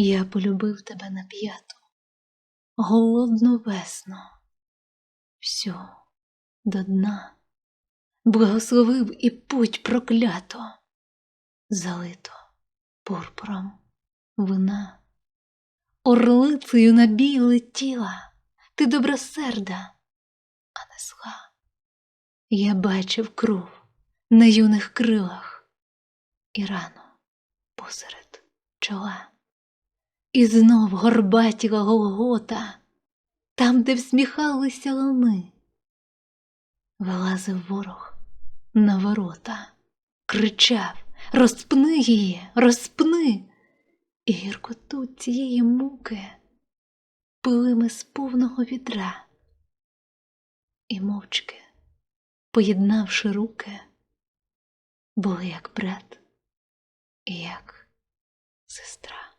Я полюбив тебе на п'яту, голодну весну, всю до дна, благословив і путь проклято, залито пурпуром вина, орлицею на бій летіла, ти добросерда, а не зла. Я бачив кров на юних крилах і рану посеред чола. І знов горбатіла Голгота, там, де всміхалися лани. Вилазив ворог на ворота, кричав Розпни її, розпни, і гіркоту цієї муки пили ми з повного відра, і мовчки, поєднавши руки, були як брат і як сестра.